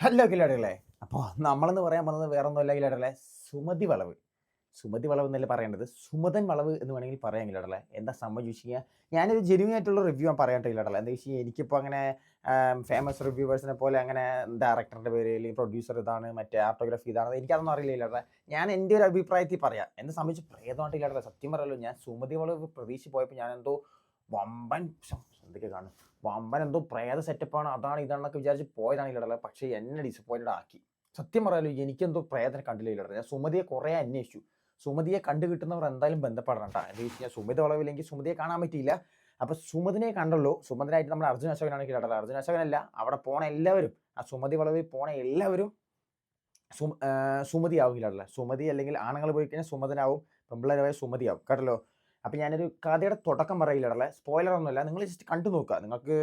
Hello കിലാടികളെ അപ്പോൾ നമ്മളെന്ന് പറയാൻ വന്നത് വേറെ ഒന്നുമല്ല കിലാടികളെ സുമതി വളവ്. സുമതി വളവ് എന്നല്ലേ പറയേണ്ടത്? സുമതൻ വളവ് എന്ന് വേണമെങ്കിൽ പറയാം കിലാടല്ലേ എന്താ സംഭവം ചോദിച്ചു കഴിഞ്ഞാൽ ഞാനൊരു ജെന്യൂൻ ആയിട്ടുള്ള റിവ്യൂ ഞാൻ പറയാട്ടോ കിലാടല്ലേ എന്താ കഴിഞ്ഞാൽ എനിക്കിപ്പോൾ അങ്ങനെ ഫേമസ് റിവ്യൂവേഴ്സിനെ പോലെ അങ്ങനെ ഡയറക്ടറിന്റെ പേര് അല്ലെങ്കിൽ പ്രൊഡ്യൂസർ ഇതാണ് മറ്റേ ആർട്ടോഗ്രാഫി ഇതാണ് എനിക്കതൊന്നും അറിയില്ല ഇല്ലാട്ടെ ഞാൻ എന്റെ ഒരു അഭിപ്രായത്തിൽ പറയാം. എന്നെ സംബന്ധിച്ച് പ്രേതമായിട്ട് ഇല്ലാട്ടെ സത്യം പറയല്ലോ ഞാൻ സുമതി വളവ് പ്രതീക്ഷിച്ച് പോയപ്പോൾ ഞാൻ എന്തോ വമ്പൻ എന്തൊക്കെ കാണും വമ്പൻ എന്തോ പ്രേത സെറ്റപ്പാണ് അതാണ് ഇതാണെന്നൊക്കെ വിചാരിച്ച് പോയതാണ് ഇല്ലടല്ല പക്ഷേ എന്നെ ഡിസപ്പോയിന്റഡ് ആക്കി. സത്യം പറയാലോ എനിക്കെന്തോ പ്രേതനെ കണ്ടില്ല ഇല്ലട ഞാൻ സുമതിയെ കുറേ അന്വേഷിച്ചു. സുമതിയെ കണ്ടു കിട്ടുന്നവർ എന്തായാലും ബന്ധപ്പെടണം കേട്ടോ എന്ന് വെച്ച് കഴിഞ്ഞാൽ സുമതി വളവില്ലെങ്കിൽ സുമതിയെ കാണാൻ പറ്റിയില്ല. അപ്പോൾ സുമതിനെ കണ്ടല്ലോ സുമതിനായിട്ട് നമ്മുടെ അർജുന അശോകനാണ് കിടന്നത് അർജുന അശോകനല്ല അവിടെ പോണ എല്ലാവരും ആ സുമതി വളവിൽ പോണ എല്ലാവരും സുമതി ആ, സുമതിയാവും കിടല്ല സുമതി അല്ലെങ്കിൽ ആണുങ്ങൾ പോയി കഴിഞ്ഞാൽ സുമതനാവും പെമ്പിള്ളേരായ സുമതിയാവും. കേട്ടല്ലോ? അപ്പം ഞാനൊരു കഥയുടെ തുടക്കം പറയില്ലടല്ലേ സ്പോയിലർ ഒന്നുമില്ല നിങ്ങൾ ജസ്റ്റ് കണ്ടു നോക്കുക നിങ്ങൾക്ക്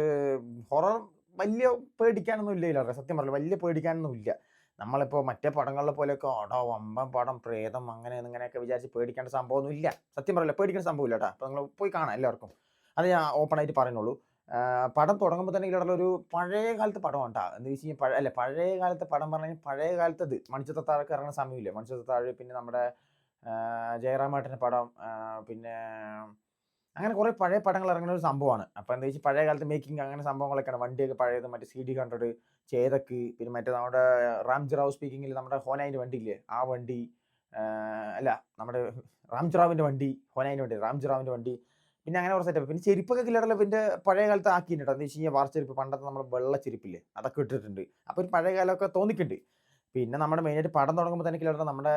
ഹൊറർ വലിയ പേടിക്കാനൊന്നും ഇല്ല ഇല്ല സത്യം പറഞ്ഞില്ല വലിയ പേടിക്കാനൊന്നും ഇല്ല. നമ്മളിപ്പോൾ മറ്റേ പടങ്ങളിലെ പോലെയൊക്കെ ഓടോ വമ്പൻ പടം പ്രേതം അങ്ങനെ ഇങ്ങനെയൊക്കെ വിചാരിച്ച് പേടിക്കേണ്ട സംഭവമൊന്നും ഇല്ല. സത്യം പറയില്ല പേടിക്കേണ്ട സംഭവം ഇല്ല കേട്ടോ അപ്പോൾ നിങ്ങൾ പോയി കാണാം എല്ലാവർക്കും. അത് ഞാൻ ഓപ്പൺ ആയിട്ട് പറയുന്നുള്ളൂ. പടം തുടങ്ങുമ്പോൾ തന്നെ ഇവിടെ ഒരു പഴയ കാലത്തെ പടം ഉണ്ടാ എന്ന് വെച്ച് കഴിഞ്ഞാൽ പഴയ അല്ല പഴയ കാലത്തെ പടം പറഞ്ഞു കഴിഞ്ഞാൽ പഴയ കാലത്തത്. മണിച്ചത്താഴൊക്കെ ഇറങ്ങുന്ന സമയമില്ലേ? മണിച്ചത്താഴ് പിന്നെ നമ്മുടെ ജയറാമേട്ടന്റെ പടം പിന്നെ അങ്ങനെ കുറേ പഴയ പടങ്ങൾ ഇറങ്ങുന്ന ഒരു സംഭവമാണ്. അപ്പോൾ എന്താ വെച്ചാൽ പഴയ കാലത്ത് മേക്കിംഗ് അങ്ങനെ സംഭവങ്ങളൊക്കെയാണ്. വണ്ടിയൊക്കെ പഴയത് മറ്റേ സി ഡി ഹൺഡ്രഡ് ചേതക്ക് പിന്നെ മറ്റേ നമ്മുടെ റാംജി റാവു സ്പീക്കിങ്ങിൽ നമ്മുടെ വണ്ടി ഇല്ലേ ആ വണ്ടി അല്ല നമ്മുടെ റാംജി റാവിന്റെ വണ്ടി ഹോനായിന്റെ വണ്ടി റാംജി റാവിന്റെ വണ്ടി പിന്നെ അങ്ങനെ കുറച്ച് സെറ്റപ്പ് പിന്നെ ചെരുപ്പൊക്കെ കില്ലറല്ല പിന്നെ പഴയ കാലത്ത് ആക്കിയിട്ടുണ്ട്. എന്താ വെച്ച് കഴിഞ്ഞാൽ വാർച്ചെരുപ്പ് പണ്ടത്തെ നമ്മുടെ വെള്ള ചെരുപ്പില്ലേ അതൊക്കെ ഇട്ടിട്ടുണ്ട്. അപ്പോൾ ഒരു പഴയ കാലമൊക്കെ തോന്നിക്കുന്നുണ്ട് പിന്നെ നമ്മുടെ മെയിനായിട്ട് പടം തുടങ്ങുമ്പോൾ തന്നെ കിലോ നമ്മുടെ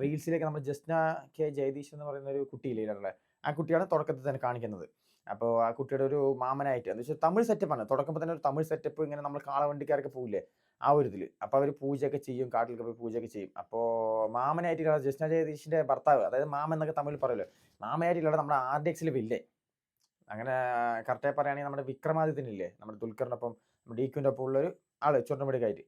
റീൽസിലേക്ക് നമ്മുടെ ജസ്ന കെ ജയദീഷ് എന്ന് പറയുന്ന ഒരു കുട്ടിയില്ലേ കില്ലറല്ലേ ആ കുട്ടിയാണ് തുടക്കത്തിൽ തന്നെ കാണിക്കുന്നത്. അപ്പോൾ ആ കുട്ടിയുടെ ഒരു മാമനായിട്ട് എന്ന് വെച്ചാൽ തമിഴ് സെറ്റപ്പാണ് തുടക്കുമ്പോൾ തന്നെ ഒരു തമിഴ് സെറ്റപ്പ് ഇങ്ങനെ നമ്മൾ കാളവണ്ടിക്കാരൊക്കെ പോകില്ലേ ആ ഒരു ഇതിൽ അപ്പോൾ അവർ പൂജയൊക്കെ ചെയ്യും കാട്ടിലൊക്കെ പോയി പൂജയൊക്കെ ചെയ്യും. അപ്പോൾ മാമനായിട്ട് ജസ്ന ജയദീഷിന്റെ ഭർത്താവ് അതായത് മാമൻ എന്നൊക്കെ തമിഴിൽ പറയുമല്ലോ. മാമനായിട്ട് ഇല്ലാതെ നമ്മുടെ ആർ ഡി എക്സിൽ വില്ലേ? അങ്ങനെ കറക്റ്റായി പറയുകയാണെങ്കിൽ നമ്മുടെ വിക്രമാദിത്യനില്ലേ നമ്മുടെ ദുൽഖറിനൊപ്പം ഡി ക്യുവിന്റെ ഒപ്പം ഉള്ളൊരു ആൾ ചുരുണ്ടമ്പടിക്കായിട്ട്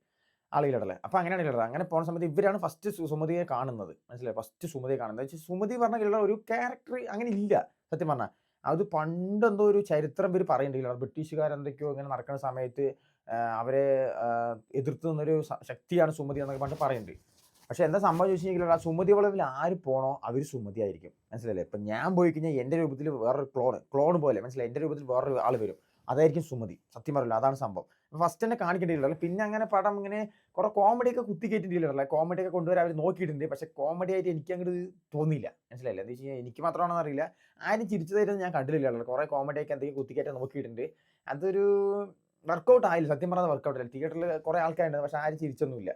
ആളുകളിടല്ലേ അപ്പോൾ അങ്ങനെയാണ് ഇടൽ. അങ്ങനെ പോകുന്ന സമയത്ത് ഇവരാണ് ഫസ്റ്റ് സുമതിയെ കാണുന്നത്. മനസ്സിലായി? ഫസ്റ്റ് സുമതിയെ കാണുന്നത്. വെച്ചാൽ സുമതി പറഞ്ഞ ഒരു ക്യാരക്ടർ അങ്ങനെ ഇല്ല. സത്യം പറഞ്ഞാൽ അത് പണ്ടെന്തോ ഒരു ചരിത്രം ഇവർ പറയുന്നുണ്ട് ബ്രിട്ടീഷുകാരെന്തൊക്കെയോ ഇങ്ങനെ നടക്കുന്ന സമയത്ത് അവരെ എതിർത്ത് നിന്നൊരു ശക്തിയാണ് സുമതി എന്നൊക്കെ പറഞ്ഞിട്ട് പറയുന്നുണ്ട് പക്ഷെ എന്താ സംഭവം ചോദിച്ചു കഴിഞ്ഞാൽ ആ സുമതി വളവിൽ ആര് പോണോ അവർ സുമതി ആയിരിക്കും. മനസ്സിലല്ലേ ഇപ്പം ഞാൻ പോയി കഴിഞ്ഞാൽ എന്റെ രൂപത്തിൽ വേറൊരു ക്ലോൺ ക്ലോൺ പോലെ. മനസ്സിലായി? എന്റെ രൂപത്തിൽ വേറൊരു ആൾ വരും. അതായിരിക്കും സുമതി. സത്യം അതാണ് സംഭവം. ഫസ്റ്റ് തന്നെ കാണിക്കേണ്ടിയില്ല പിന്നെ അങ്ങനെ പടം ഇങ്ങനെ കുറെ കോമഡി ഒക്കെ കുത്തി കയറ്റിട്ടില്ല കോമഡി ഒക്കെ കൊണ്ടുവരാൻ അവർ നോക്കിയിട്ടുണ്ട്. പക്ഷെ കോമഡി ആയിട്ട് എനിക്ക് അങ്ങോട്ട് തോന്നിയില്ല. മനസ്സിലായില്ല? എന്താ വെച്ച് കഴിഞ്ഞാൽ എനിക്ക് മാത്രമാണെന്ന് അറിയില്ല. ആരും ചിരിച്ചതായിട്ട് ഞാൻ കണ്ടിട്ടില്ല. കുറെ കോമഡി ഒക്കെ എന്തെങ്കിലും കുത്തിക്കേറ്റാൻ നോക്കിയിട്ടുണ്ട്. അതൊരു വർക്കൗട്ട് ആയില്ല. സത്യം പറഞ്ഞാൽ വർക്കൗട്ട് ആയില്ല തിയേറ്ററിൽ കുറെ ആൾക്കാരുണ്ട്. പക്ഷെ ആരും ചിരിച്ചൊന്നുമില്ല.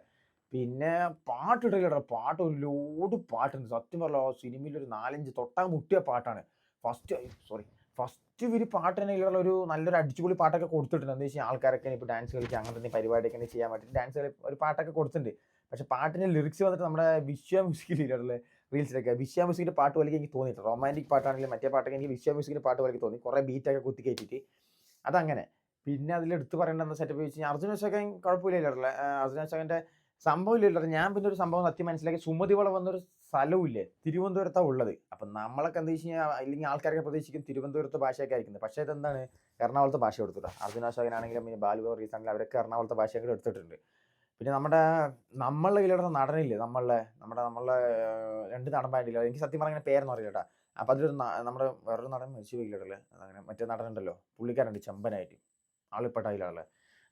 പിന്നെ പാട്ട് പാട്ടിട്ടില്ല പാട്ട് ഒരു ലോഡ് പാട്ടുണ്ട്. സത്യം പറഞ്ഞ സിനിമയിൽ ഒരു നാലഞ്ച് തൊട്ടാ മുട്ടിയ പാട്ടാണ്. ഫസ്റ്റ് സോറി ഫസ്റ്റ് ഇവർ പാട്ടിനുള്ള ഒരു നല്ലൊരു അടിച്ചുപൊളി പാട്ടൊക്കെ കൊടുത്തിട്ടുണ്ട്. എന്താ വെച്ചാൽ ആൾക്കാരൊക്കെ ഇപ്പോൾ ഡാൻസ് കളിക്കുക അങ്ങനത്തെ എന്തെങ്കിലും പരിപാടിയൊക്കെ ചെയ്യാൻ പറ്റും ഡാൻസ് കളി ഒരു പാട്ടൊക്കെ കൊടുത്തിട്ടുണ്ട്. പക്ഷെ പാട്ടിന്റെ ലിറിക്സ് വന്നിട്ട് നമ്മുടെ വിശ്വ മ്യൂസിക്കിലുള്ള റീൽസിലൊക്കെ വിശ്വ മ്യൂസിക്കിന്റെ പാട്ട് പോലെ എനിക്ക് തോന്നിയിട്ട് റൊമാന്റിക് പാട്ടാണെങ്കിലും മറ്റേ പാട്ടൊക്കെ എനിക്ക് വിശ്വ മ്യൂസിക്കിന്റെ പാട്ട് പോലെ തോന്നി. കുറേ ബീറ്റൊക്കെ കുത്തി കയറ്റിയിട്ട് അതങ്ങനെ. പിന്നെ അതിൽ എടുത്ത് പറയേണ്ട സെറ്റപ്പ് വെച്ച് കഴിഞ്ഞാൽ അർജുന അശോകൻ കുഴപ്പമില്ലല്ലോ അർജുന സംഭവം ഇല്ലല്ലോ ഞാൻ പിന്നെ ഒരു സംഭവം സത്യം മനസ്സിലാക്കി. സുമതി വള വന്നൊരു സ്ഥലവുമില്ലേ? തിരുവനന്തപുരത്താണ് ഉള്ളത്. അപ്പം നമ്മളൊക്കെ എന്താ വെച്ച് കഴിഞ്ഞാൽ അല്ലെങ്കിൽ ആൾക്കാരൊക്കെ പ്രതീക്ഷിക്കും തിരുവനന്തപുരത്തെ ഭാഷയൊക്കെ ആയിരിക്കുന്നത്. പക്ഷേ ഇതെന്താണ്? എറണാകുളത്തെ ഭാഷ എടുത്തിട്ട് അർജുന അശോകനാണെങ്കിലും പിന്നെ ബാലു റീസാണെങ്കിലും അവരൊക്കെ എറണാകുളത്തെ ഭാഷയൊക്കെ എടുത്തിട്ടുണ്ട്. പിന്നെ നമ്മുടെ നമ്മളുടെ കയ്യിലുള്ള നടനില്ലേ? നമ്മളെ നമ്മുടെ നമ്മളെ രണ്ട് നടൻ നടന്മാരില്ല? എനിക്ക് സത്യം പറഞ്ഞ പേരെന്ന് അറിയില്ല കേട്ടോ. അപ്പം അതിലൊരു നമ്മുടെ വേറൊരു നടൻ മരിച്ചു പോയില്ലേ അങ്ങനെ മറ്റേ നടനുണ്ടല്ലോ? പുള്ളിക്കാരുണ്ട് ചെമ്പനായിട്ട്. ആളിപ്പെട്ട അതിലുള്ള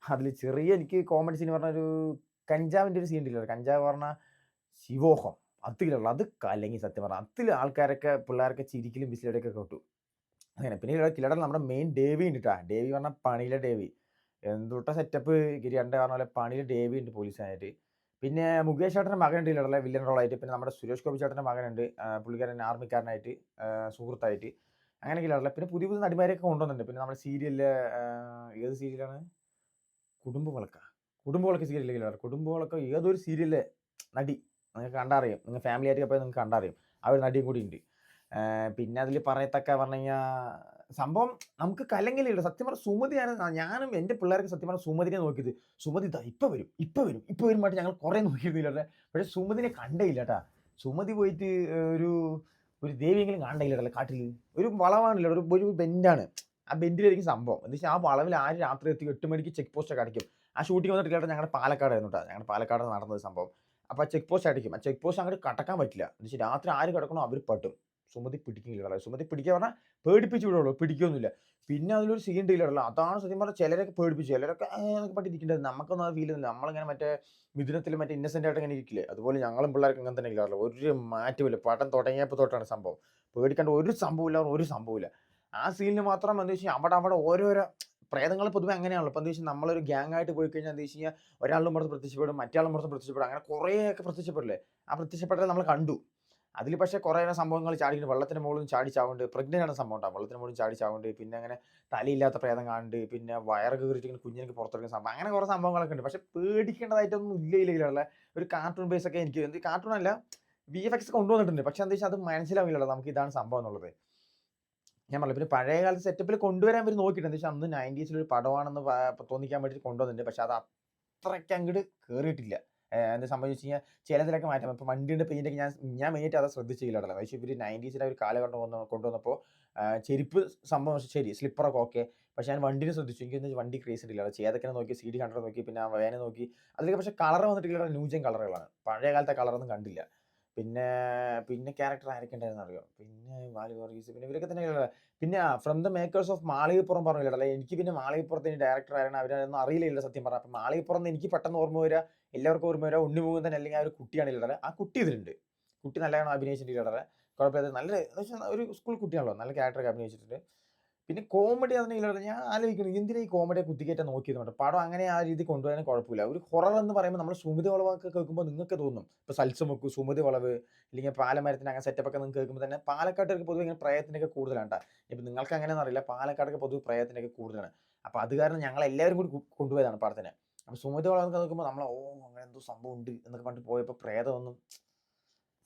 അതിൽ ചെറിയ എനിക്ക് കോമഡി സീൻ പറഞ്ഞ ഒരു കഞ്ചാവിന്റെ ഒരു സീൻ ഉണ്ടല്ലോ. കഞ്ചാവ് പറഞ്ഞ ശിവോഹം. അതിലുള്ള. അത് അല്ലെങ്കിൽ സത്യം പറഞ്ഞാൽ അതിൽ ആൾക്കാരൊക്കെ പിള്ളേരൊക്കെ ചിരിക്കലും ബിസിലടയൊക്കെ കേട്ടു അങ്ങനെ. പിന്നെ കിലടൽ നമ്മുടെ മെയിൻ ഡേവി ഉണ്ട് കേട്ടോ ഡേവി പറഞ്ഞാൽ പണിയിലെ ഡേവി എന്തുട്ട സെറ്റപ്പ് ഗിരിയണ്ട പറഞ്ഞ പോലെ പണിയിലെ ഡേവി ഉണ്ട് പോലീസായിട്ട് പിന്നെ മുകേഷ് ചേട്ടന്റെ മകനുണ്ട് ഇല്ലടലെ വില്ലൻ റോളായിട്ട് പിന്നെ നമ്മുടെ സുരേഷ് ഗോപി ചേട്ടന്റെ മകനുണ്ട് പുള്ളിക്കാരൻ ആർമിക്കാരനായിട്ട് സുഹൃത്തായിട്ട്. അങ്ങനെ ഇല്ലടലെ പിന്നെ പുതിയ പുതിയ നടിമാരെയൊക്കെ കൊണ്ടുവന്നിട്ടുണ്ട്. പിന്നെ നമ്മുടെ സീരിയലിലെ ഏത് സീരിയലാണ് കുടുംബ വിളക്ക കുടുംബ കുടുംബവിളക്ക. കുടുംബവിളക്ക് സീരിയലില്ല കുടുംബവിളക്ക് ഏതൊരു സീരിയലിലെ നടി. നിങ്ങൾക്ക് കണ്ടറിയും. നിങ്ങൾ ഫാമിലി ആയിട്ട് പോയി നിങ്ങൾക്ക് കണ്ടറിയും. ആ ഒരു നടിയും കൂടി ഉണ്ട്. പിന്നെ അതിൽ പറയത്തക്ക പറഞ്ഞു കഴിഞ്ഞാൽ സംഭവം നമുക്ക് കലങ്കിലുണ്ട് സത്യം പറഞ്ഞ സുമതിയാണ് ഞാനും എന്റെ പിള്ളേർക്ക് സത്യം പറഞ്ഞ സുമതിനെ നോക്കിയത്. സുമതി ഇതാ ഇപ്പം വരും ഇപ്പം വരും ഇപ്പം വരുമായിട്ട് ഞങ്ങൾ കുറേ നോക്കിയിരുന്നില്ല പക്ഷേ സുമതിനെ കണ്ടേയില്ല കേട്ടാ. സുമതി പോയിട്ട് ഒരു ഒരു ദേവിയെങ്കിലും കാണണ്ടയില്ല കാട്ടിൽ ഒരു വളവാണില്ല ഒരു ഒരു ബെൻഡാണ്. ആ ബെൻഡിലായിരിക്കും സംഭവം. എന്ന് വെച്ചാൽ ആ വളവിൽ ആ രാത്രി എത്തി എട്ട് മണിക്ക് ചെക്ക് പോസ്റ്റൊക്കെ അടിക്കും ആ ഷൂട്ടിംഗ് വന്നിട്ട് കേട്ടോ ഞങ്ങളുടെ പാലക്കാടായിരുന്നു കേട്ടോ. ഞങ്ങളുടെ പാലക്കാട് നടന്നത് സംഭവം. അപ്പോൾ ആ ചെക്ക് പോസ്റ്റ് അടിക്കും. ആ ചെക്ക് പോസ്റ്റ് അങ്ങോട്ട് കടക്കാൻ പറ്റില്ല. എന്ന് വെച്ചാൽ രാത്രി ആര് കിടക്കണോ അവർ പെട്ടും. സുമതി പിടിക്കില്ല സുമതി പിടിക്കുക പറഞ്ഞാൽ പേടിപ്പിച്ച് വിടുള്ളൂ. പിടിക്കൊന്നുമില്ല. പിന്നെ അതിലൊരു സീൻ ഡീലറല്ല അതാണ് സത്യം പറഞ്ഞാൽ ചിലരൊക്കെ പേടിപ്പിച്ചു ചിലരൊക്കെ പറഞ്ഞിട്ട് ഇരിക്കേണ്ടത്. നമുക്കൊന്നും അത് ഫീൽ ചെയ്യുന്നില്ല. നമ്മളിങ്ങനെ മറ്റേ മിഥുനത്തിൽ മറ്റേ ഇന്നസെന്റ് ആയിട്ട് ഇങ്ങനെ ഇരിക്കില്ലേ? അതുപോലെ ഞങ്ങളും പിള്ളേർക്ക് ഇങ്ങനെ തന്നെ ഇല്ലാറില്ല ഒരു മാറ്റമില്ല പാട്ടം തുടങ്ങിയപ്പോൾ തൊട്ടാണ് സംഭവം. പേടിക്കേണ്ട ഒരു സംഭവമില്ല ഒരു സംഭവമില്ല ആ സീനിൽ മാത്രം എന്താ വെച്ചാൽ അവിടെ അവിടെ ഓരോരോ പ്രേതങ്ങൾ പൊതുവെ അങ്ങനെയാണല്ലോ. അപ്പോൾ എന്താ വെച്ചാൽ നമ്മളൊരു ഗ്യാങ് ആയിട്ട് പോയി കഴിഞ്ഞാൽ എന്താ വെച്ച് കഴിഞ്ഞാൽ ഒരാളുടെ പുറത്ത് പ്രത്യക്ഷപ്പെടും മറ്റേ പുറത്ത് പ്രത്യക്ഷപ്പെടും. അങ്ങനെ കുറേയൊക്കെ പ്രത്യക്ഷപ്പെടില്ലേ? ആ പ്രത്യക്ഷപ്പെട്ടത് നമ്മൾ കണ്ടു. അതിൽ പക്ഷേ കുറേ സംഭവങ്ങൾ ചാടിയിട്ട് വെള്ളത്തിന് മുകളിൽ ചാടി ചാവുണ്ട് പ്രഗ്നന്റ് ആണ് സംഭവം ഉണ്ടാവും വെള്ളത്തിന് മുകളിൽ ചാടി ചാവുണ്ട് പിന്നെ അങ്ങനെ തലയില്ലാത്ത പ്രേതം കാണുന്നുണ്ട്. പിന്നെ വയറ് കീറിയിട്ട് കുഞ്ഞിനെ പുറത്തെടുക്കുന്ന സംഭവം. അങ്ങനെ കുറേ സംഭവങ്ങളൊക്കെ ഉണ്ട്. പക്ഷേ പേടിക്കേണ്ടതായിട്ടൊന്നും ഇല്ല ഇല്ലെങ്കിലുള്ള ഇല്ല ഒരു കാർട്ടൂൺ ബേസ് ഒക്കെ എനിക്ക്. എന്ത് കാർട്ടൂൺ അല്ല വി എഫ് എക്സ് കൊണ്ടുവന്നിട്ടുണ്ട്. പക്ഷേ എന്താ വെച്ചാൽ അത് മനസ്സിലാവില്ലല്ലോ. നമുക്ക് ഇതാണ് സംഭവം എന്നുള്ളത്. ഞാൻ പറഞ്ഞു പിന്നെ പഴയ കാലത്ത് സെറ്റപ്പിൽ കൊണ്ടുവരാൻ അവർ നോക്കിയിട്ടുണ്ട്. പക്ഷെ അന്ന് നയന്റീസിൽ ഒരു പടമാണെന്ന് തോന്നിക്കാൻ വേണ്ടി കൊണ്ടുവന്നിട്ടുണ്ട്. പക്ഷെ അത് അത്രയ്ക്ക് അങ്ങോട്ട് കയറിയിട്ടില്ല എന്നെ സംബന്ധിച്ച് കഴിഞ്ഞാൽ ചിലതിലൊക്കെ മാറ്റം. ഇപ്പോൾ വണ്ടിയുടെ പെയിന്റൊക്കെ ഞാൻ ഞാൻ മെയിനായിട്ട് അത് ശ്രദ്ധിച്ചില്ല കേട്ടോ പക്ഷേ ഇവർ നയന്റീസിലെ ഒരു കാലഘട്ടം വന്ന് കൊണ്ടുവന്നപ്പോൾ ചെരുപ്പ് സംഭവം ശരി സ്ലിപ്പറൊക്കെ ഓക്കെ പക്ഷെ ഞാൻ വണ്ടിനെ ശ്രദ്ധിച്ചു. എനിക്ക് വണ്ടി ക്രേസ് ഇല്ല. ചേതൊക്കെ നോക്കി സി ഡി ഹൺഡ്രഡ് നോക്കി പിന്നെ വേനെ നോക്കി. അതിലൊക്കെ പക്ഷേ കളർ വന്നിട്ടില്ല ന്യൂജൻ കളറുകളാണ് പഴയ കാലത്തെ കളറൊന്നും കണ്ടില്ല. പിന്നെ പിന്നെ ക്യാരക്ടർ ആരൊക്കെ അറിയോ പിന്നെ വാലി വർഗീസ് പിന്നെ ഇവരൊക്കെ തന്നെ പിന്നെ from the makers of Malikappuram പറഞ്ഞില്ലല്ലേ എനിക്ക് പിന്നെ മാളികപ്പുറത്തിന്റെ ഡയറക്ടർ ആരാണ് അവരൊന്നും അറിയില്ല സത്യം പറഞ്ഞാൽ അപ്പം മാളികപ്പുറം എനിക്ക് പെട്ടെന്ന് ഓർമ്മ വരിക എല്ലാവർക്കും ഓർമ്മ വരിക ഉണ്ണിമുകുന്ദൻ അല്ലെങ്കിൽ ആ ഒരു കുട്ടിയാണ് ആ കുട്ടി ഇതിലുണ്ട്. കുട്ടി നല്ലതാണ് അഭിനയിച്ചിട്ടില്ലടേ. കുഴപ്പമില്ല നല്ല ഒരു സ്കൂൾ കുട്ടിയാണല്ലോ. നല്ല ക്യാരക്ടറൊക്കെ അഭിനയിച്ചിട്ടുണ്ട്. പിന്നെ കോമഡി അതിനില്ല ഞാൻ ആലോചിക്കുന്നു എന്തിനാ ഈ കോമഡിയെ കുത്തിക്കേറ്റാൻ നോക്കിയത് കൊണ്ട് പടം അങ്ങനെ ആ രീതി കൊണ്ടുവരാൻ കുഴപ്പമില്ല. ഒരു ഹൊറർ എന്ന് പറയുമ്പോൾ നമ്മൾ സുമതി വളവൊക്കെ കേൾക്കുമ്പോൾ നിങ്ങൾക്ക് തോന്നും. ഇപ്പോൾ സൽസമുക്ക് സുമതി വളവ് ഇല്ലെങ്കിൽ പാലമരത്തിന് അങ്ങനെ സെറ്റപ്പ് ഒക്കെ നിങ്ങൾക്ക് കേൾക്കുമ്പോൾ തന്നെ പാലക്കാട്ടൊക്കെ പൊതുവെ ഇങ്ങനെ പ്രയത്തിനൊക്കെ കൂടുതലാണ് ഇപ്പം നിങ്ങൾക്ക് അങ്ങനെയൊന്നും അറിയില്ല പാലക്കാടൊക്കെ പൊതുവെ പ്രയത്തിനൊക്കെ കൂടുതലാണ്. അപ്പോൾ അത് കാരണം ഞങ്ങൾ എല്ലാവരും കൂടി കൊണ്ടുപോയതാണ് പടത്തിന്. അപ്പോൾ സുമതി വളവ് ഒക്കെ നോക്കുമ്പോൾ നമ്മൾ ഓ അങ്ങനെ എന്തോ സംഭവം ഉണ്ട് എന്നൊക്കെ പറഞ്ഞിട്ട് പോയപ്പോൾ പ്രേതമൊന്നും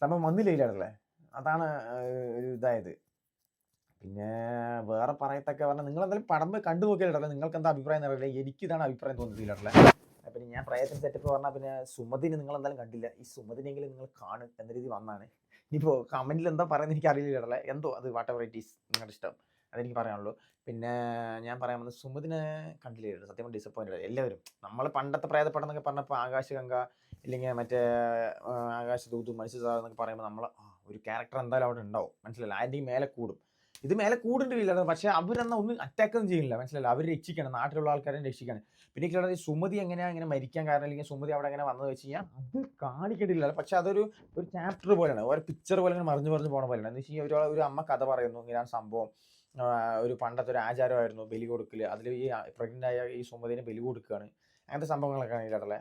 സംഭവം വന്നില്ല അതാണ് ഒരു ഇതായത്. പിന്നെ വേറെ പറയത്തൊക്കെ പറഞ്ഞാൽ നിങ്ങൾ എന്തായാലും പടം പോയി കണ്ടു നോക്കിയാലേ നിങ്ങൾക്ക് എന്താ അഭിപ്രായം അറിയില്ല എനിക്ക് ഇതാണ് അഭിപ്രായം തോന്നിയിട്ടില്ലേ പിന്നെ ഞാൻ പ്രയത്നം സെറ്റപ്പ് പറഞ്ഞാൽ പിന്നെ സുമതിന് നിങ്ങൾ എന്തായാലും കണ്ടില്ല. ഈ സുമതിനെങ്കിലും നിങ്ങൾ കാണും എന്ന രീതി വന്നാണ്. ഇനിയിപ്പോൾ കമന്റിൽ എന്താ പറയുന്നത് എനിക്ക് അറിയില്ല എന്തോ അത് വാട്ട് എവർ ഇറ്റ് ഈസ് നിങ്ങളുടെ ഇഷ്ടം. അതെനിക്ക് പറയാനുള്ളൂ. പിന്നെ ഞാൻ പറയാൻ വന്നത് സുമതിനെ കണ്ടില്ല? സത്യം ഡിസപ്പോയിന്റഡ് എല്ലാവരും. നമ്മൾ പണ്ടത്തെ പ്രേതപ്പടം എന്നൊക്കെ പറഞ്ഞപ്പോൾ ആകാശഗംഗ ഇല്ലെങ്കിൽ മറ്റേ ആകാശ ദൂതു മനുഷ്യ സാർ എന്നൊക്കെ പറയുമ്പോൾ നമ്മൾ ഒരു ക്യാരക്ടർ എന്തായാലും അവിടെ ഉണ്ടാവും. മനസ്സിലായില്ല? ആദ്യം മേലെ കൂടും. ഇത് മേലെ കൂടുണ്ടില്ല പക്ഷേ അവരെന്നാ ഒന്നും ചെയ്യുന്നില്ല. മനസ്സിലായില്ല? അവർ രക്ഷിക്കണം. നാട്ടിലുള്ള ആൾക്കാരെ രക്ഷിക്കണം. പിന്നെ ഈ സുമതി എങ്ങനെയാണ് ഇങ്ങനെ മരിക്കാൻ കാരണം? അല്ലെങ്കിൽ സുമതി അവിടെ എങ്ങനെ വന്നത് വെച്ച് കഴിഞ്ഞാൽ അത് കാണിക്കട്ടില്ല പക്ഷെ അതൊരു ഒരു ചാപ്റ്റർ പോലെയാണ്. ഒരു പിക്ചർ പോലെ ഇങ്ങനെ മറിഞ്ഞു മറിഞ്ഞു പോണ പോലെയാണ്. എന്ന് വെച്ച് കഴിഞ്ഞാൽ ഒരു അമ്മ കഥ പറയുന്നു. ഇങ്ങനെയാണ് സംഭവം. ഒരു പണ്ടത്തെ ഒരു ആചാരമായിരുന്നു. ബലി കൊടുക്കൽ അതിൽ ഈ പ്രഗ്നന്റ് ആയ ഈ സുമതിനെ ബലി കൊടുക്കുകയാണ് അങ്ങനത്തെ സംഭവങ്ങളൊക്കെ ആണ് ഇതിലടലെ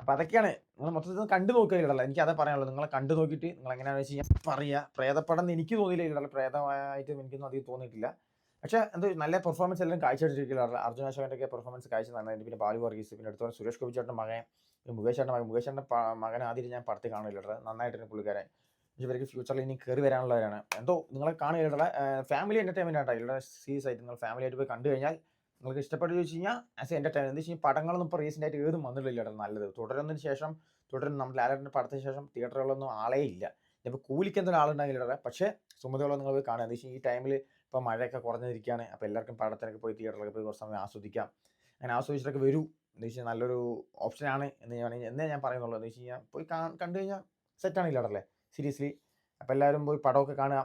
അപ്പൊ അതൊക്കെയാണ്. നിങ്ങൾ മൊത്തത്തിൽ കണ്ടു നോക്കുക ഇടല എനിക്ക് അതേ പറയാനുള്ളത്. നിങ്ങളെ കണ്ടു നോക്കിയിട്ട് നിങ്ങൾ എങ്ങനെയാണെന്ന് വെച്ച് കഴിഞ്ഞാൽ പറയുക പ്രേതപ്പടം എനിക്ക് തോന്നിയില്ല ഇടല പ്രേതമായിട്ട് എനിക്കൊന്നും അധികം തോന്നിയിട്ടില്ല. പക്ഷേ എന്താ നല്ല പെർഫോമൻസ് എല്ലാം കാഴ്ചവെച്ചിരിക്കില്ല അർജുന അശോകന്റെ ഒക്കെ പെർഫോമൻസ് കാഴ്ച നന്നായിട്ട് പിന്നെ ബാലു വർഗീസ് പിന്നെ അടുത്ത സുരേഷ് ഗോപി ചേട്ടൻ മകൻ മുകേഷ് ചേട്ടന്റെ മകൻ. മുകേഷ് ചേട്ടന്റെ മകൻ ആദ്യം ഞാൻ പടത്തിൽ കാണില്ല നന്നായിട്ടുണ്ട് പുള്ളിക്കാരൻ. ഇവർക്ക് ഫ്യൂച്ചറിൽ ഇനി കയറി വരാനുള്ളവരാണ്. എന്തോ നിങ്ങളെ കാണുകയുള്ള ഫാമിലി എന്റർടൈൻമെന്റ് ആയിട്ടാണ് സീരിയസ് ആയിട്ട് നിങ്ങൾ ഫാമിലി ആയിട്ട് പോയി കണ്ടു കഴിഞ്ഞാൽ നിങ്ങൾക്ക് ഇഷ്ടപ്പെട്ടു ചോദിച്ചു കഴിഞ്ഞാൽ ആസ് എന്റർടൈൻ എന്ന് വെച്ച് കഴിഞ്ഞാൽ പടങ്ങളൊന്നും ഇപ്പോൾ റീസെന്റ് ആയിട്ട് ഏതും വന്നിട്ടില്ല നല്ലത്. തുടരുന്നതിന് ശേഷം തുടരുന്ന നമ്മുടെ ലാലറിന്റെ പടത്തിന് ശേഷം തിയേറ്ററുകളൊന്നും ആളേ ഇല്ല. ഇപ്പോൾ കൂലിക്ക് എന്തൊരു ആളുണ്ടെങ്കിൽ പക്ഷേ സുമതിയുള്ള നിങ്ങൾ പോയി കാണുക. എന്ന് വെച്ചാൽ ഈ ടൈമിൽ ഇപ്പോൾ മഴയൊക്കെ കുറഞ്ഞിരിക്കുകയാണ്. അപ്പോൾ എല്ലാവർക്കും പടത്തിനൊക്കെ പോയി തിയേറ്ററിലൊക്കെ പോയി കുറച്ച് സമയം ആസ്വദിക്കാം. അങ്ങനെ ആസ്വദിച്ചിട്ടൊക്കെ വരൂ. എന്ന് വെച്ചാൽ നല്ലൊരു ഓപ്ഷനാണ് എന്ന് ഞാൻ എന്നേ ഞാൻ പറയുന്നുള്ളൂ. എന്ന് വെച്ച് കഴിഞ്ഞാൽ പോയി കണ്ടു കഴിഞ്ഞാൽ സെറ്റാണ് ഇല്ലടല്ലേ സീരിയസ്ലി അപ്പോൾ എല്ലാവരും പോയി പടമൊക്കെ കാണുക.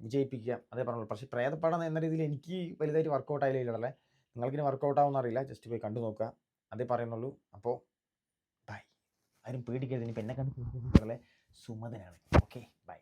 വിജയിപ്പിക്കുക. അതേ പറഞ്ഞുള്ളൂ പക്ഷേ പ്രേതപ്പടം എന്ന രീതിയിൽ എനിക്ക് വലുതായിട്ട് വർക്കൗട്ട് ആയില്ല ഇല്ലടല്ലേ നിങ്ങൾക്കിനി വർക്കൗട്ട് ആവുമെന്ന് അറിയില്ല. ജസ്റ്റ് പോയി കണ്ടു നോക്കുക. അതേ പറയുന്നുള്ളൂ. അപ്പോൾ ബൈ ആരും പേടിക്കരുത്. ഇനിയിപ്പോൾ എന്നെ കണ്ട് സുമതനാണ്. Okay bye